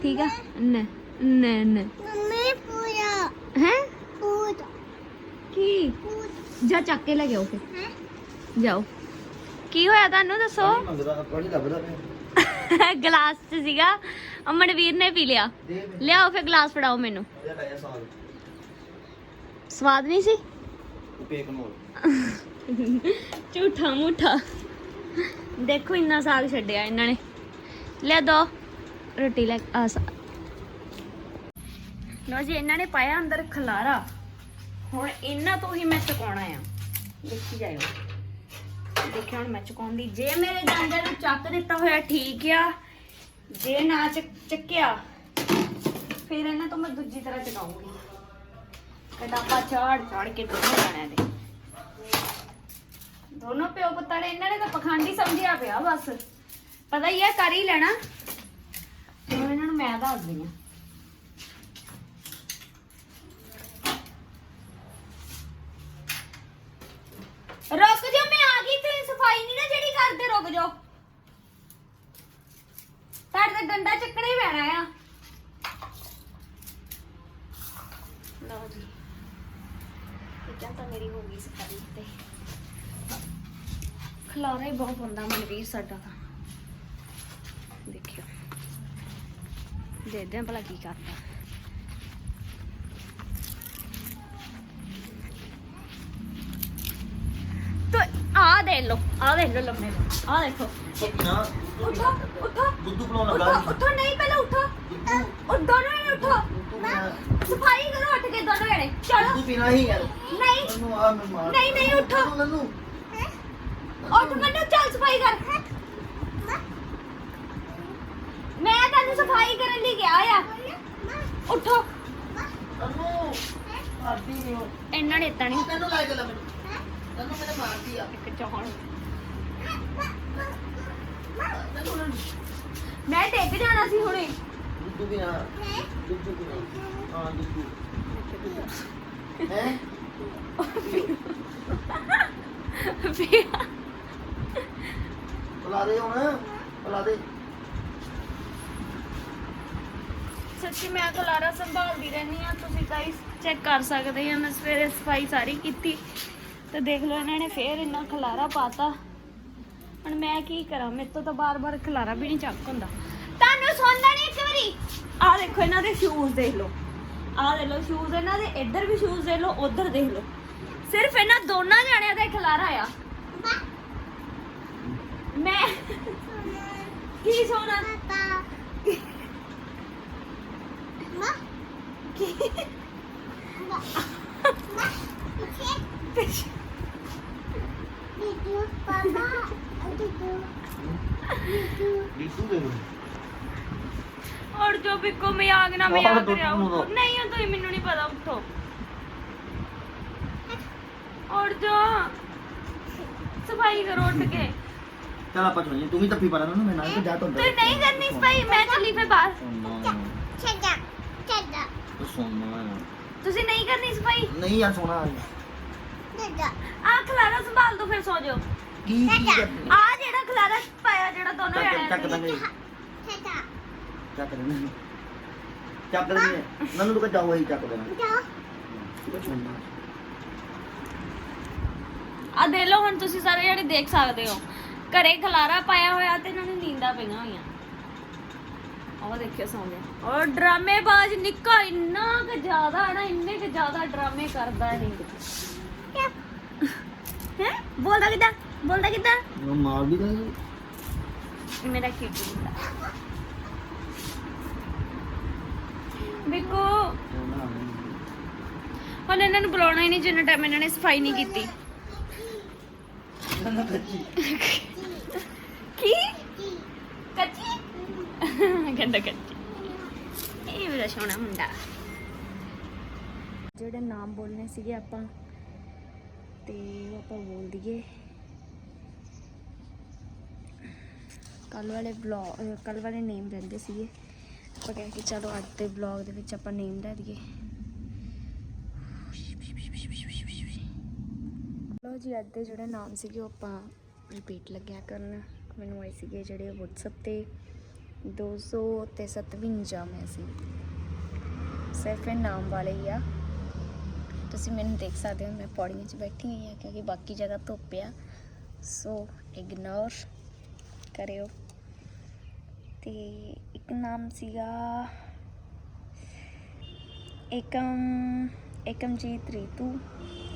Speaker 2: ਠੀਕ ਆ ਨ ਨ ਨ।
Speaker 3: ਮੰਮੀ ਪੂਰਾ
Speaker 2: ਹੈ?
Speaker 3: ਪੂਰਾ
Speaker 2: ਕੀ?
Speaker 3: ਪੂਰਾ
Speaker 2: ਜਾ ਚੱਕ ਕੇ ਲੈ ਜਾਓ ਫਿਰ।
Speaker 3: ਹੈ?
Speaker 2: ਜਾਓ। ਕੀ ਹੋਇਆ ਤੁਹਾਨੂੰ ਦੱਸੋ?
Speaker 1: ਪਾਣੀ ਲੱਭਦਾ ਪਿਆ। [LAUGHS]
Speaker 2: ਗਲਾਸ 'ਚ ਸੀਗਾ। ਅਮਨਵੀਰ ਨੇ ਪੀ ਲਿਆ। ਲਿਆਓ ਫਿਰ ਗਲਾਸ ਫੜਾਓ ਮੈਨੂੰ। ਸਵਾਦ ਨਹੀਂ ਸੀ? [LAUGHS] ਝੂਠਾ ਮੂਠਾ। ਦੇਖੋ ਇੰਨਾ ਸਾਗ ਛੱਡਿਆ ਇਹਨਾਂ ਨੇ। ਲੈ ਦੋ। ਰੋਟੀ ਲੈ ਆ ਲੋ ਜੀ, ਇਹਨਾਂ ਨੇ ਪਾਇਆ ਅੰਦਰ ਖਲਾਰਾ। ਹੁਣ ਇਹਨਾਂ ਤੋਂ ਹੀ ਮੈਂ ਚੁਕਾਉਣਾ ਆ। ਦੇਖੀ ਜਾਇਓ। ਦੇਖਿਆ ਹੁਣ ਮੈਂ ਚੁਕਾਉਂਦੀ। ਜੇ ਮੇਰੇ ਜਾਂਦੇ ਨੂੰ ਚੱਕ ਦਿੱਤਾ ਹੋਇਆ ਠੀਕ ਆ, ਜੇ ਨਾ ਚੱਕਿਆ, ਫਿਰ ਇਹਨਾਂ ਤੋਂ ਮੈਂ ਦੂਜੀ ਤਰ੍ਹਾਂ ਚੁਕਾਉਂਗੀ। ਕਟਾਪਾ ਚਾੜ ਚਾੜ ਕੇ ਦੋਨੋਂ ਜਾਣਿਆਂ ਦੇ। ਦੋਨੋਂ ਪਿਓ ਪੁੱਤਾਂ ਨੇ ਇਹਨਾਂ ਨੇ ਤਾਂ ਪਖੰਡੀ ਸਮਝਿਆ ਪਿਆ ਬਸ। ਪਤਾ ਹੀ ਹੈ ਕਰ ਹੀ ਲੈਣਾ। ਤੇ ਹੁਣ ਇਹਨਾਂ ਨੂੰ ਮੈਂ ਦੱਸਦੀ ਆ ਰੁਕ ਜਾਓ ਮੈਂ ਆ ਗਈ ਤੇ ਸਫ਼ਾਈ ਨਹੀਂ ਨਾ ਜਿਹੜੀ ਕਰਦੇ ਰੁਕ ਜਾਓ ਤੁਹਾਡੇ ਤਾਂ ਡੰਡਾ ਚੱਕਣਾ ਹੀ ਪੈਣਾ ਆ ਲਓ ਜੀ ਇਹ ਤਾਂ ਮੇਰੀ ਹੋ ਗਈ ਸਫ਼ਾਈ ਤੇ ਖਲਾਰਾ ਹੀ ਬਹੁਤ ਹੁੰਦਾ ਮਨਵੀਰ ਸਾਡਾ ਤਾਂ। ਦੇਖਿਓ। ਦੇਖਦੇ ਹਾਂ ਭਲਾ ਕੀ ਕਰਦਾ। ਤੋ ਆ ਦੇ ਲੋ ਆ ਦੇਖ ਲੋ ਲੰਮੇ ਆ ਦੇਖੋ।
Speaker 1: ਨਾ?
Speaker 2: ਉਠੋ ਉਠੋ।
Speaker 1: ਦੁੱਧੂ ਬਣਾਉਣ
Speaker 2: ਉਠੋ
Speaker 1: ਲੱਗਾ
Speaker 2: ਉਠੋ ਨਹੀਂ ਪਹਿਲਾਂ ਉਠੋ। ਉਹ ਦੋਨੋਂ ਜਣੇ ਉਠੋ। ਸਫ਼ਾਈ ਕਰੋ ਉੱਠ ਕੇ ਦੋਨੋਂ ਜਣੇ। ਚਲੋ।
Speaker 1: ਦੁੱਧੂ ਪੀਣਾ ਹੀ ਯਾਰ
Speaker 2: ਨਹੀਂ।
Speaker 1: ਮੈਨੂੰ ਆ ਮੈਂ ਮਾਰ
Speaker 2: ਨਹੀਂ, ਨਹੀਂ, ਉੱਠੋ। ਉੱਠ ਮੰਨੋ ਚੱਲ ਸਫ਼ਾਈ ਕਰ। ਮੈਂ ਤੁਹਾਨੂੰ ਸਫ਼ਾਈ ਕਰਨ ਲਈ ਗਿਆ ਆ। ਉਠੋ।
Speaker 1: ਨੰਨੂ ਆਦੀ ਨਹੀਂ ਹੋ
Speaker 2: ਇਹਨਾਂ ਨੇ ਤਾਂ ਨਹੀਂ
Speaker 1: ਤੈਨੂੰ ਲੈ ਚੱਲ ਮੈਨੂੰ। ਨੰਨੂ ਮੇਰੇ ਮਾਰਦੀ ਆ।
Speaker 2: ਇੱਕ ਚਾਹਣ ਮੈਂ ਡਿੱਗ ਜਾਣਾ ਸੀ ਹੁਣੇ।
Speaker 1: ਦੁੱਧੂ ਪੀਣਾ ਦੁੱਧੂ ਪੀਣਾ ਹਾਂ ਦੁੱਧੂ ਹੈ? [LAUGHS] ਬੁਲਾ ਦੇ ਹੁਣ, ਬੁਲਾ ਦੇ।
Speaker 2: ਸੱਚੀ ਮੈਂ ਕਲਾਰਾ ਸੰਭਾਲਦੀ ਰਹਿੰਦੀ ਆ ਤੁਸੀਂ ਗਾਈਸ ਚੈੱਕ ਕਰ ਸਕਦੇ ਆ ਮੈਂ ਸਵੇਰੇ ਸਫ਼ਾਈ ਸਾਰੀ ਕੀਤੀ। ਤੇ ਦੇਖ ਲਓ ਇਹਨਾਂ ਨੇ ਫੇਰ ਇੰਨਾ ਖਲਾਰਾ ਪਾਤਾ। ਹੁਣ ਮੈਂ ਕੀ ਕਰਾਂ, ਮੇਰੇ ਤੋਂ ਤਾਂ ਬਾਰ-ਬਾਰ ਖਲਾਰਾ ਵੀ ਨਹੀਂ ਚੱਕ ਹੁੰਦਾ। ਤੁਹਾਨੂੰ ਸੁਣਦਾ ਨਹੀਂ ਇੱਕ ਵਾਰੀ? ਆਹ ਦੇਖੋ ਇਹਨਾਂ ਦੇ ਸ਼ੂਜ਼ ਦੇਖ ਲਓ। ਆਹ ਦੇਖ ਲਓ ਸ਼ੂਜ਼ ਇਹਨਾਂ ਦੇ ਇੱਧਰ ਵੀ ਸ਼ੂਜ਼ ਦੇਖ ਲਓ, ਉੱਧਰ ਦੇਖ ਲਓ। ਸਿਰਫ ਇਹਨਾਂ ਦੋਨਾਂ ਜਾਣਿਆਂ ਦਾ ਖਲਾਰਾ ਆ। ਮੈਂ ਕੀ ਸੋਣਾ
Speaker 3: ਪਾਪਾ ਮਾ
Speaker 2: ਕੀ
Speaker 3: ਮਾ ਪਿੱਛੇ ਦੀਦੂ ਪਾਪਾ ਦੀਦੂ ਦੀਦੂ
Speaker 1: ਡੀਟੂ ਦੇ
Speaker 2: ਔਰ ਜੋ ਵੀ ਕੋ ਮਜ਼ਾਕ ਨਾ
Speaker 1: ਆਹ
Speaker 2: ਮਜ਼ਾਕ
Speaker 1: ਦੁੱਧ
Speaker 2: ਕਰਿਆ
Speaker 1: ਨੂੰ ਦੋ।
Speaker 2: ਨਹੀਂ ਉਹ ਤੁਸੀਂ ਮੈਨੂੰ ਨਹੀਂ ਪਤਾ ਉੱਠੋ। ਔਰ ਜੋ। ਕੇ
Speaker 1: ਚਲ ਆਪਾਂ ਚੱਲੀਏ ਤੂੰ ਵੀ ਤੱਪੀ ਪਾ ਲੈਣਾ ਮੈਂ ਨਾਲ ਤੇ ਜਾ ਤੁੰਦਾ
Speaker 2: ਤੇ ਨਹੀਂ ਕਰਨੀ ਸਫ਼ਾਈ ਮੈਂ ਚੱਲੀ ਫੇ ਬਾਹਰ।
Speaker 3: ਛੱਡਾ ਛੱਡਾ
Speaker 1: ਸੋਨਾ
Speaker 2: ਤੁਸੀਂ ਨਹੀਂ ਕਰਨੀ ਸਫ਼ਾਈ
Speaker 1: ਨਹੀਂ ਯਾਰ ਸੋਣਾ
Speaker 3: ਦਾਦਾ
Speaker 2: ਆ। ਖਲਾਰਾ ਸੰਭਾਲ ਦੋ ਫਿਰ ਸੋ ਜਾਓ।
Speaker 1: ਕੀ ਕੀ ਕਰਨੀ?
Speaker 2: ਆ ਜਿਹੜਾ ਖਲਾਰਾ ਪਾਇਆ ਜਿਹੜਾ ਦੋਨੋਂ
Speaker 1: ਚੱਕ
Speaker 2: ਜਣਿਆਂ
Speaker 1: ਚੱਕ ਦਾਂਗੇ
Speaker 3: ਦਾਦਾ
Speaker 1: ਚੱਕ ਦੇਣਾ ਚੱਕ ਲੈਣੀ। ਨੰਨੂ ਨੂੰ ਕਹਦਾ ਹੋਈ ਚੱਕ ਦੇਣਾ।
Speaker 3: ਜਾ
Speaker 2: ਆ। ਦੇ ਲਓ ਹੁਣ ਤੁਸੀਂ ਸਾਰੇ ਜਿਹੜੇ ਦੇਖ ਸਕਦੇ ਹੋ। ਘਰੇ ਖਲਾਰਾ ਪਾਇਆ ਹੋਇਆ ਤੇ ਇਹਨਾਂ ਨੂੰ ਨੀਂਦਾਂ ਪਈਆਂ ਹੋਈਆਂ। ਉਹ ਦੇਖਿਓ ਸੌਂਦੇ। ਔਰ ਡਰਾਮੇਬਾਜ਼ ਨਿੱਕਾ ਇੰਨਾ ਕਿ ਜ਼ਿਆਦਾ ਨਾ ਇੰਨੇ ਕਿ ਜ਼ਿਆਦਾ ਡਰਾਮੇ ਕਰਦਾ ਇਹ। ਹੈ? ਬੋਲਦਾ ਕਿੱਦਾਂ? ਬੋਲਦਾ ਕਿੱਦਾਂ?
Speaker 1: ਉਹ ਮਾਰ ਵੀ ਦੇ
Speaker 2: ਮੇਰਾ ਕਿੱਟੀ ਬਿੱਕੂ। ਹੁਣ ਇਹਨਾਂ ਨੂੰ ਬੁਲਾਉਣਾ ਹੀ ਨਹੀਂ ਜਿੰਨਾ ਟਾਈਮ ਇਹਨਾਂ ਨੇ ਸਫ਼ਾਈ ਨਹੀਂ ਕੀਤੀ। ਕੀ ਕੱਚੀ ਕਹਿੰਦਾ ਕੱਚੀ ਇਹ ਮੇਰਾ ਸੋਹਣਾ ਮੁੰਡਾ ਜਿਹੜੇ ਨਾਮ ਬੋਲਨੇ ਸੀਗੇ ਆਪਾਂ ਤੇ ਆਪਾਂ ਬੋਲ ਦਈਏ ਕੱਲ ਵਾਲੇ ਬਲੌਗ ਕੱਲ ਵਾਲੇ ਨੇਮ ਰਹਿੰਦੇ ਸੀਗੇ ਆਪਾਂ ਕਿਹਾ ਕਿ ਚਲੋ ਅੱਜ ਦੇ ਬਲੌਗ ਦੇ ਵਿੱਚ ਆਪਾਂ ਨੇਮ ਲੈ ਦਈਏ ਲੋ ਜੀ ਅੱਜ ਦੇ ਜਿਹੜੇ ਨਾਮ ਸੀਗੇ ਉਹ ਆਪਾਂ ਰਿਪੀਟ ਲੱਗਿਆ ਕਰਨ ਮੈਨੂੰ ਆਏ ਸੀਗੇ ਜਿਹੜੇ WhatsApp ਤੇ 200 ਤੇ 57 ਮੈਂ ਸੀ। ਸਿਰਫ ਇਹ ਨਾਮ ਵਾਲੇ ਹੀ ਆ। ਤੁਸੀਂ ਮੈਨੂੰ ਦੇਖ ਸਕਦੇ ਹੋ ਮੈਂ ਪੌੜੀਆਂ 'ਚ ਬੈਠੀ ਹੋਈ ਹਾਂ ਕਿਉਂਕਿ ਬਾਕੀ ਜਗ੍ਹਾ ਧੁੱਪ ਆ। ਸੋ ਇਗਨੋਰ ਕਰਿਓ। ਤੇ ਇੱਕ ਨਾਮ ਸੀਗਾ Ekam, Ekamjeet Reetu.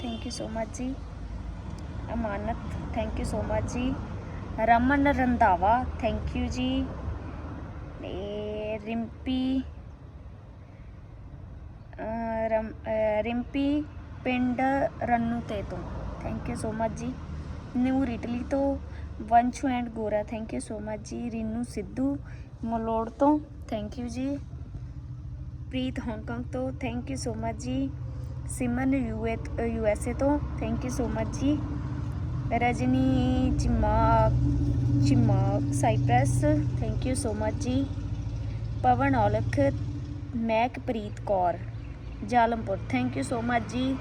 Speaker 2: Thank you so much ji. Amanat thank you so much ji. Raman Randhawa thank you ਜੀ। ਤੇ ਰਿੰਪੀ ਰਮ- ਅਹ ਰਿੰਪੀ ਪਿੰਡ ਰੰਨੂ ਤੇ। ਤੋਂ thank you so much ji. New Italy ਤੋਂ, Vanshu and Gora thank you so much ji. Rinu Sidhu Malaud ਤੋਂ thank you ji. Preet Hong Kong ਤੋਂ thank you so much ji. Siman U A E ਤੋਂ thank you so much ji. Rajni Chimak Chimak Cyprus thank you so much ji Pawan Aulakh Mehakpreet Kaur Jalampur thank you so much ji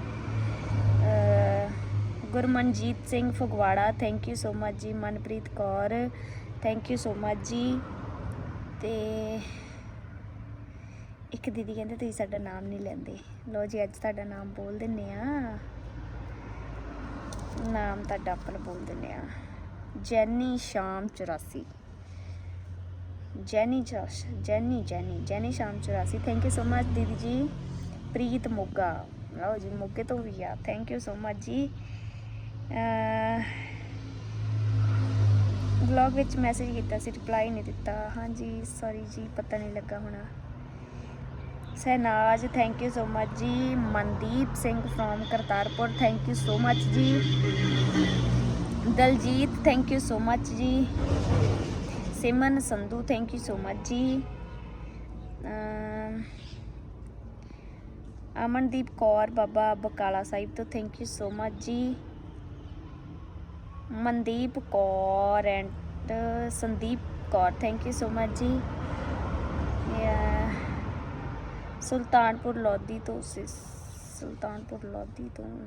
Speaker 2: Gurmanjeet Singh Phagwara thank you so much ji Manpreet Kaur thank you so much ji ਤੇ ਇੱਕ ਦੀਦੀ ਕਹਿੰਦੇ, ਤੁਸੀਂ ਸਾਡਾ ਨਾਮ ਨਹੀਂ ਲੈਂਦੇ। ਲੋ ਜੀ, ਅੱਜ ਤੁਹਾਡਾ ਨਾਮ ਬੋਲ ਦਿੰਨੇ ਆ ਨਾਮ ਤੁਹਾਡਾ ਆਪਾਂ ਬੋਲ ਦਿੰਦੇ ਆ ਜੈਨੀ ਸ਼ਾਮ 84 ਜੈਨੀ ਜੋਸ਼, ਜੈਨੀ ਜੈਨੀ ਜੈਨੀ ਸ਼ਾਮ 84 ਥੈਂਕ ਯੂ ਸੋ ਮਚ ਦੀਦੀ ਜੀ। ਪ੍ਰੀਤ ਮੋਗਾ। ਲਓ ਜੀ, ਮੋਗੇ ਤੋਂ ਵੀ ਆ। Thank you so much ji. Vlog ਵਿੱਚ ਮੈਸੇਜ ਕੀਤਾ ਸੀ ਰਿਪਲਾਈ ਨਹੀਂ ਦਿੱਤਾ। ਹਾਂਜੀ ਸੌਰੀ ਜੀ, ਪਤਾ ਨਹੀਂ ਲੱਗਾ ਹੋਣਾ। Shehnaz thank you so much ji. Mandeep Singh from Kartarpur thank you so much ji. Daljeet thank you so much ji. Siman, Sandhu thank you so much ji. Amandeep Kaur, Baba Bakala Sahib ਤੋਂ thank you so much ji. Mandeep Kaur and Sandeep Kaur thank you so much ji. ਯਾ ਸੁਲਤਾਨਪੁਰ ਲੋਧੀ ਤੋਂ ਸੁਲਤਾਨਪੁਰ ਲੋਧੀ ਤੋਂ।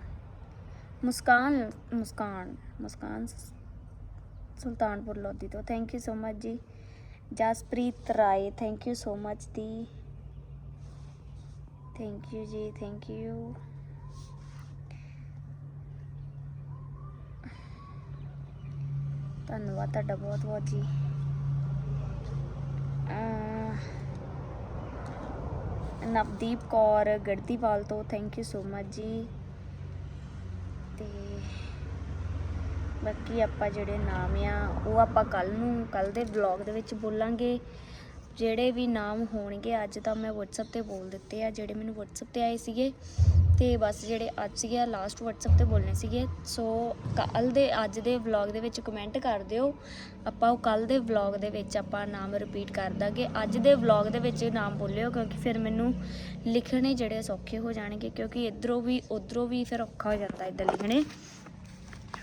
Speaker 2: ਮੁਸਕਾਨ ਮੁਸਕਾਨ ਮੁਸਕਾਨ ਸੁਲਤਾਨਪੁਰ ਲੋਧੀ ਤੋਂ। Thank you so much ji. Jaspreet Rai thank you so much the. Thank you ji thank you ਧੰਨਵਾਦ ਤੁਹਾਡਾ ਬਹੁਤ ਬਹੁਤ ਜੀ। ਅਹ ਨਵਦੀਪ ਕੌਰ ਗੜਦੀਵਾਲ ਤੋਂ thank you so much ji. ਤੇ ਬਾਕੀ ਆਪਾਂ ਜਿਹੜੇ ਨਾਮ ਆ, ਉਹ ਆਪਾਂ ਕੱਲ ਨੂੰ, ਕੱਲ ਦੇ ਵਲੌਗ ਦੇ ਵਿੱਚ ਬੋਲਾਂਗੇ। ਜਿਹੜੇ ਵੀ ਨਾਮ ਹੋਣਗੇ, ਅੱਜ ਤਾਂ ਮੈਂ WhatsApp ਤੇ ਬੋਲ ਦਿੱਤੇ ਆ, ਜਿਹੜੇ ਮੈਨੂੰ WhatsApp ਤੇ ਆਏ ਸੀਗੇ। ਤੇ ਬਸ ਜਿਹੜੇ ਅੱਜ ਸੀਗੇ ਲਾਸਟ WhatsApp ਤੇ ਬੋਲਣੇ ਸੀਗੇ। ਸੋ ਕੱਲ ਦੇ, ਅੱਜ ਦੇ ਵਲੌਗ ਦੇ ਵਿੱਚ ਕਮੈਂਟ ਕਰ ਦਿਓ। ਆਪਾਂ ਉਹ ਕੱਲ ਦੇ ਵਲੌਗ ਦੇ ਵਿੱਚ ਆਪਾਂ ਨਾਮ ਰਿਪੀਟ ਕਰ ਦਾਂਗੇ। ਅੱਜ ਦੇ ਵਲੌਗ ਦੇ ਵਿੱਚ ਨਾਮ ਬੋਲਿਓ ਕਿਉਂਕਿ ਫਿਰ ਮੈਨੂੰ ਲਿਖਣੇ ਜਿਹੜੇ ਸੌਖੇ ਹੋ ਜਾਣਗੇ, ਕਿਉਂਕਿ ਇਧਰੋਂ ਵੀ, ਉਧਰੋਂ ਵੀ ਫਿਰ ਔਖਾ ਹੋ ਜਾਂਦਾ ਇਦਾਂ ਲਿਖਣੇ।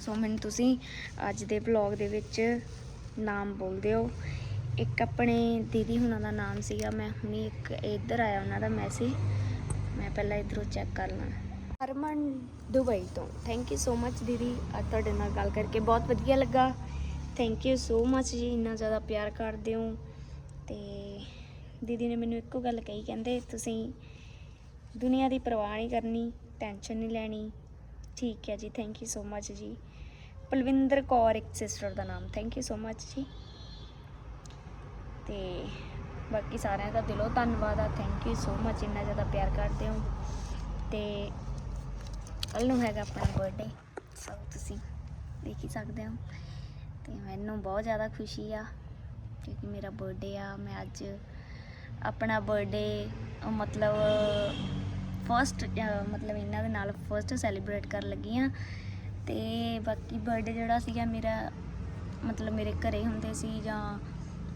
Speaker 2: ਸੋ ਮੈਨੂੰ ਤੁਸੀਂ ਅੱਜ ਦੇ ਵਲੌਗ ਦੇ ਵਿੱਚ ਨਾਮ ਬੋਲ ਦਿਓ। ਇੱਕ ਆਪਣੇ ਦੀਦੀ ਹੁਣਾਂ ਦਾ ਨਾਮ ਸੀਗਾ, ਮੈਂ ਹੁਣੀ ਇੱਕ ਇੱਧਰ ਆਇਆ ਉਹਨਾਂ ਦਾ ਮੈਸੇਜ ਮੈਂ ਪਹਿਲਾਂ ਇਧਰੋਂ ਚੈੱਕ ਕਰ ਲਾਂ। ਹਰਮਨ ਦੁਬਈ ਤੋਂ। ਥੈਂਕ ਯੂ ਸੋ ਮੱਚ ਦੀਦੀ, ਅੱਜ ਤੁਹਾਡੇ ਨਾਲ ਗੱਲ ਕਰਕੇ ਬਹੁਤ ਵਧੀਆ ਲੱਗਾ। ਥੈਂਕ ਯੂ ਸੋ ਮੱਚ ਜੀ, ਇੰਨਾ ਜ਼ਿਆਦਾ ਪਿਆਰ ਕਰਦੇ ਹੋ। ਤੇ ਦੀਦੀ ਨੇ ਮੈਨੂੰ ਇੱਕੋ ਗੱਲ ਕਹੀ, ਕਹਿੰਦੇ ਤੁਸੀਂ ਦੁਨੀਆ ਦੀ ਪਰਵਾਹ ਨਹੀਂ ਕਰਨੀ ਟੈਨਸ਼ਨ ਨਹੀਂ ਲੈਣੀ। ਠੀਕ ਹੈ ਜੀ ਥੈਂਕ ਯੂ ਸੋ ਮੱਚ ਜੀ। ਪਲਵਿੰਦਰ ਕੌਰ ਇੱਕ ਸਿਸਟਰ ਦਾ ਨਾਮ। ਥੈਂਕ ਯੂ ਸੋ ਮੱਚ ਜੀ। ਤੇ ਬਾਕੀ ਸਾਰਿਆਂ ਦਾ ਦਿਲੋਂ ਧੰਨਵਾਦ ਆ ਥੈਂਕ ਯੂ ਸੋ ਮੱਚ ਇੰਨਾ ਜ਼ਿਆਦਾ ਪਿਆਰ ਕਰਦੇ ਹੋ। ਤੇ ਕੱਲ ਨੂੰ ਹੈਗਾ ਆਪਣਾ ਬਰਥਡੇ ਸੋ ਤੁਸੀਂ ਦੇਖ ਹੀ ਸਕਦੇ ਹੋ। ਤੇ ਮੈਨੂੰ ਬਹੁਤ ਜ਼ਿਆਦਾ ਖੁਸ਼ੀ ਆ, ਕਿਉਂਕਿ ਮੇਰਾ ਬਰਥਡੇ ਆ, ਮੈਂ ਅੱਜ ਆਪਣਾ ਬਰਥਡੇ ਮਤਲਬ ਫਰਸਟ ਮਤਲਬ ਇਹਨਾਂ ਦੇ ਨਾਲ ਫਰਸਟ ਸੈਲੀਬ੍ਰੇਟ ਕਰਨ ਲੱਗੀ ਆ ਤੇ ਬਾਕੀ ਬਰਥਡੇ ਜਿਹੜਾ ਸੀਗਾ ਮੇਰਾ, ਮਤਲਬ ਮੇਰੇ ਘਰੇ ਹੁੰਦੇ ਸੀ ਜਾਂ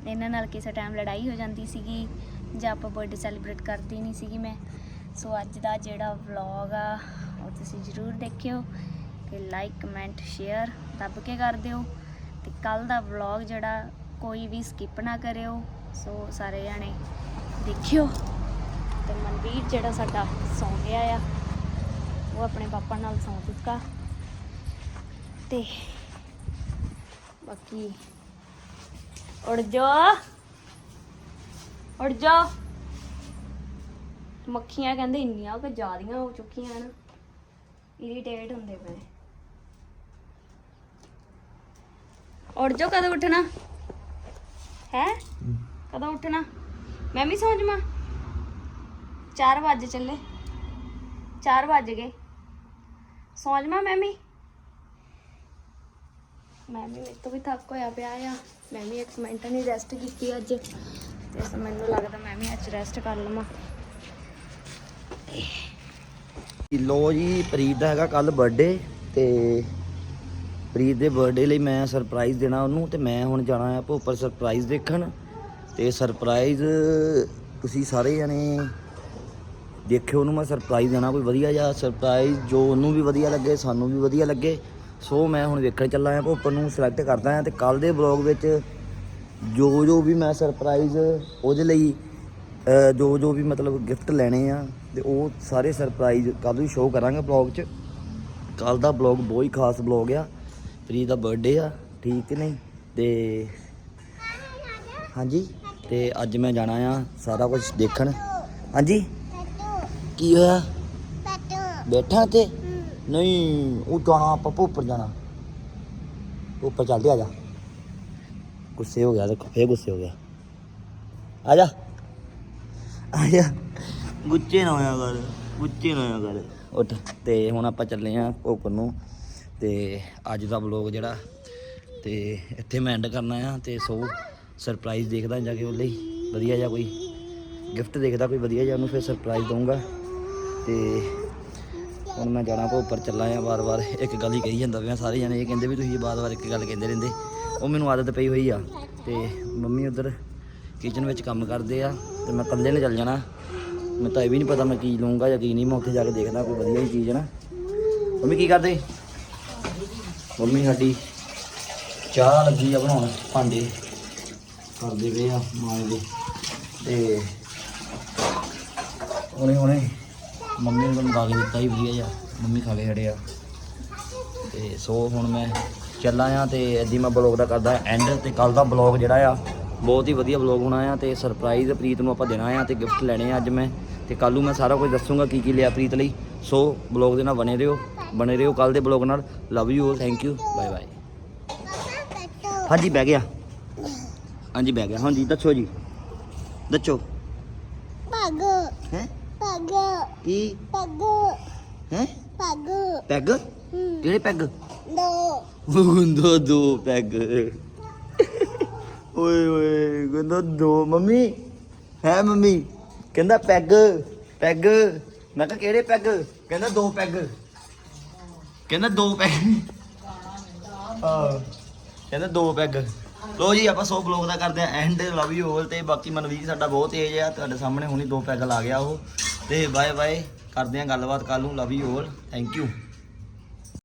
Speaker 2: ਇਹਨਾਂ ਨਾਲ ਕਿਸੇ ਟਾਈਮ ਲੜਾਈ ਹੋ ਜਾਂਦੀ ਸੀਗੀ ਜਾਂ ਆਪਾਂ ਬਰਥਡੇ ਸੈਲੀਬ੍ਰੇਟ ਕਰਦੀ ਨਹੀਂ ਸੀਗੀ ਮੈਂ। ਸੋ ਅੱਜ ਦਾ ਜਿਹੜਾ ਵਲੌਗ ਆ, ਉਹ ਤੁਸੀਂ ਜ਼ਰੂਰ ਦੇਖਿਓ ਤੇ ਲਾਈਕ ਕਮੈਂਟ ਸ਼ੇਅਰ ਦੱਬ ਕੇ ਕਰ ਦਿਓ। ਤੇ ਕੱਲ ਦਾ ਵਲੌਗ ਜਿਹੜਾ, ਕੋਈ ਵੀ ਸਕਿਪ ਨਾ ਕਰਿਓ। ਸੋ ਸਾਰੇ ਜਾਣੇ ਦੇਖਿਓ। ਤੇ ਮਨਵੀਰ ਜਿਹੜਾ ਸਾਡਾ ਸੌਂ ਗਿਆ ਆ, ਉਹ ਆਪਣੇ ਪਾਪਾ ਨਾਲ ਸੌਂ ਚੁੱਕਾ। ਤੇ ਬਾਕੀ ਉੜ ਜਾ ਉੜ ਜਾ ਮੱਖੀਆਂ ਕਹਿੰਦੇ ਇੰਨੀਆਂ ਕਿ ਜ਼ਿਆਦੀਆਂ ਹੋ ਚੁੱਕੀਆਂ ਹਨ ਇਰੀਟੇਟ ਹੁੰਦੇ ਪਏ ਉੜ ਜਾ ਕਦੋਂ ਉੱਠਣਾ ਹੈ ਕਦੋਂ ਉੱਠਣਾ ਮੈਂ ਵੀ ਸੌਂ ਜਾਵਾਂ 4 ਵਜੇ ਚੱਲੇ 4 ਵਜ ਗਏ ਸੌਂ ਜਾਵਾਂ ਮੈਂ ਵੀ ਮੈਂ ਵੀ ਮੇਰੇ ਤੋਂ ਵੀ ਥੱਕ ਹੋਇਆ ਪਿਆ ਆ। ਮੈਂ ਵੀ ਇੱਕ ਮਿੰਟ ਨਹੀਂ ਰੈਸਟ ਕੀਤੀ ਅੱਜ। ਤੇ ਮੈਨੂੰ ਲੱਗਦਾ ਮੈਂ ਵੀ ਅੱਜ ਰੈਸਟ ਕਰ ਲਵਾਂ।
Speaker 1: ਲੋ ਜੀ, ਪ੍ਰੀਤ ਦਾ ਹੈਗਾ ਕੱਲ ਬਰਥਡੇ ਤੇ ਪ੍ਰੀਤ ਦੇ ਬਰਥਡੇ ਲਈ ਮੈਂ ਸਰਪ੍ਰਾਈਜ਼ ਦੇਣਾ ਉਹਨੂੰ ਤੇ ਮੈਂ ਹੁਣ ਜਾਣਾ ਆ ਭੋਪਰ ਸਰਪ੍ਰਾਈਜ਼ ਦੇਖਣ। ਤੇ ਸਰਪ੍ਰਾਈਜ਼ ਤੁਸੀਂ ਸਾਰੇ ਜਣੇ ਦੇਖਿਓ ਉਹਨੂੰ ਮੈਂ ਸਰਪ੍ਰਾਈਜ਼ ਦੇਣਾ ਕੋਈ ਵਧੀਆ ਜਿਹਾ। ਸਰਪ੍ਰਾਈਜ਼ ਜੋ ਉਹਨੂੰ ਵੀ ਵਧੀਆ ਲੱਗੇ, ਸਾਨੂੰ ਵੀ ਵਧੀਆ ਲੱਗੇ। ਸੋ ਮੈਂ ਹੁਣ ਵੇਖਣ ਚੱਲਾ ਆ ਭੋਪਰ ਨੂੰ ਸਿਲੈਕਟ ਕਰਦਾ ਆ ਤੇ ਕੱਲ ਦੇ ਵਲੌਗ ਵਿੱਚ ਜੋ ਜੋ ਵੀ ਮੈਂ ਸਰਪ੍ਰਾਈਜ਼ ਉਹਦੇ ਲਈ ਜੋ ਜੋ ਵੀ ਮਤਲਬ ਗਿਫਟ ਲੈਣੇ ਆ ਤੇ ਉਹ ਸਾਰੇ ਸਰਪ੍ਰਾਈਜ਼ ਕੱਲ ਨੂੰ ਸ਼ੋਅ ਕਰਾਂਗੇ ਬਲੌਗ 'ਚ ਕੱਲ ਦਾ ਬਲੌਗ ਬਹੁਤ ਹੀ ਖਾਸ ਬਲੌਗ ਆ ਪ੍ਰੀਤ ਦਾ ਬਰਥਡੇ ਆ ਠੀਕ ਨਹੀਂ ਤੇ ਹਾਂਜੀ ਤੇ ਅੱਜ ਮੈਂ ਜਾਣਾ ਆ ਸਾਰਾ ਕੁਝ ਦੇਖਣ ਹਾਂਜੀ. ਕੀ ਹੋਇਆ. ਬੈਠਾ ਤੇ. ਨਹੀਂ, ਉਹ ਜਾਣਾ, ਆਪਾਂ ਭੋਪਰ ਜਾਣਾ। ਭੋਪਰ ਚੱਲਦੇ ਆ ਜਾ। ਗੁੱਸੇ ਹੋ ਗਿਆ, ਦੇਖੋ, ਫੇਰ ਗੁੱਸੇ ਹੋ ਗਿਆ। ਆ ਜਾ। ਆ ਜਾ। ਗੁੱਸੇ ਨਾ ਹੋਇਆ ਕਰ, ਗੁੱਚੇ ਨਾ ਹੋਇਆ ਕਰ। ਉੱਠ ਤੇ ਹੁਣ ਆਪਾਂ ਚੱਲੇ ਆ ਭੋਪਰ ਨੂੰ। ਤੇ ਅੱਜ ਦਾ ਵਲੌਗ ਜਿਹੜਾ, ਤੇ ਇੱਥੇ ਮੈਂ ਐਂਡ ਕਰਨਾ ਆ ਤੇ ਸੋ ਸਰਪ੍ਰਾਈਜ਼ ਦੇਖਦਾ ਜਾ ਕੇ ਉਹ ਲਈ। ਵਧੀਆ ਜਿਹਾ ਕੋਈ ਗਿਫਟ ਦੇਖਦਾ ਕੋਈ ਵਧੀਆ ਜਿਹਾ, ਉਹਨੂੰ ਫਿਰ ਸਰਪ੍ਰਾਈਜ਼ ਦਊਂਗਾ। ਤੇ ਹੁਣ ਮੈਂ ਜਾਣਾ ਕੋ ਉੱਪਰ ਚੱਲਾ ਆ ਵਾਰ-ਵਾਰ ਇੱਕ ਗੱਲ ਹੀ ਕਹੀ ਜਾਂਦਾ ਪਿਆ ਸਾਰੇ ਜਣੇ। ਇਹ ਕਹਿੰਦੇ ਵੀ ਤੁਸੀਂ ਵਾਰ-ਵਾਰ ਇੱਕ ਗੱਲ ਕਹਿੰਦੇ ਰਹਿੰਦੇ। ਉਹ ਮੈਨੂੰ ਆਦਤ ਪਈ ਹੋਈ ਆ। ਤੇ ਮੰਮੀ ਉਧਰ ਕਿਚਨ ਵਿੱਚ ਕੰਮ ਕਰਦੇ ਆ ਤੇ ਮੈਂ ਇਕੱਲੇ ਨੇ ਚੱਲ ਜਾਣਾ। ਮੈਂ ਤਾਂ ਇਹ ਵੀ ਨਹੀਂ ਪਤਾ ਮੈਂ ਕੀ ਲਵਾਂਗਾ ਜਾਂ ਕੀ ਨਹੀਂ। ਮੈਂ ਉੱਥੇ ਜਾ ਕੇ ਦੇਖਦਾ ਕੋਈ ਵਧੀਆ ਹੀ ਚੀਜ਼ ਨਾ। ਮੰਮੀ ਕੀ ਕਰਦੇ? ਮੰਮੀ ਸਾਡੀ ਚਾਹ ਲੱਗੀ ਆ ਬਣਾਉਣ ਭਾਂਡੇ। ਕਰਦੇ ਪਏ ਆ ਮਾਂ ਦੇ ਤੇ ਉਹਨੇ ਹੁਣੇ ਮੰਮੀ ਨੂੰ ਮੰਗਾ ਕੇ ਦਿੱਤਾ ਹੀ ਵਧੀਆ ਜਿਹਾ ਮੰਮੀ ਖਾ ਕੇ ਖੜੇ ਆ। ਤੇ ਸੋ ਹੁਣ ਮੈਂ ਚੱਲਾਂ ਆ ਤੇ ਐਦੀ ਮੈਂ ਬਲੌਗ ਦਾ ਕਰਦਾ ਐਂਡ ਤੇ ਕੱਲ ਦਾ ਬਲੌਗ ਜਿਹੜਾ ਆ, ਬਹੁਤ ਹੀ ਵਧੀਆ ਬਲੌਗ ਹੋਣਾ ਆ ਤੇ ਸਰਪ੍ਰਾਈਜ਼ ਪ੍ਰੀਤ ਨੂੰ ਆਪਾਂ ਦੇਣਾ ਆ ਤੇ ਗਿਫਟ ਲੈਣੇ ਆ ਅੱਜ ਮੈਂ। ਤੇ ਕੱਲ ਨੂੰ ਮੈਂ ਸਾਰਾ ਕੁਝ ਦੱਸੂਗਾ ਕੀ ਕੀ ਲਿਆ ਪ੍ਰੀਤ ਲਈ। ਸੋ ਬਲੌਗ ਦੇ ਨਾਲ ਬਣੇ ਰਹੋ ਬਣੇ ਰਹੋ ਕੱਲ ਦੇ ਬਲੌਗ ਨਾਲ। Love you all thank you bye bye ਹਾਂਜੀ, ਬਹਿ ਗਿਆ। ਹਾਂਜੀ, ਬਹਿ ਗਿਆ। ਹਾਂਜੀ, ਦੱਸੋ ਜੀ। ਦੱਸੋ। ਕੀ?
Speaker 3: Bagus.
Speaker 1: ਹੈ. ਪੈਗ।
Speaker 3: Hmm.
Speaker 1: ਕਿਹੜੇ ਪੈਗ?
Speaker 3: No.
Speaker 1: ਗੁੰਦੋ ਦੋ ਪੈਗ। ਓਏ ਓਏ ਗੁੰਦੋ ਦੋ। ਮੰਮੀ ਹੈ ਮੰਮੀ? ਕਹਿੰਦਾ ਪੈਗ ਪੈਗ। ਮੈਂ ਕਿਹਾ ਕਿਹੜੇ ਪੈਗ? ਕਹਿੰਦਾ ਦੋ ਪੈਗ। ਕਹਿੰਦਾ ਦੋ ਪੈਗ। ਕਹਿੰਦਾ ਦੋ ਪੈਗ। ਲੋ ਜੀ ਆਪਾਂ ਸੋ ਬਲੌਗ ਦਾ ਕਰਦੇ ਆ ਐਂਡ ਲਵ ਯੂ ਆਲ ਤੇ ਬਾਕੀ ਮਨਵੀਰ ਸਾਡਾ ਬਹੁਤ ਤੇਜ਼ ਆ। ਤੁਹਾਡੇ ਸਾਹਮਣੇ ਹੁਣੀ ਦੋ ਪੈਗ ਲਾ ਗਿਆ ਉਹ। ਤੇ ਬਾਏ ਬਾਏ ਕਰਦੇ ਆ ਗੱਲਬਾਤ ਕੱਲ ਨੂੰ love you all thank you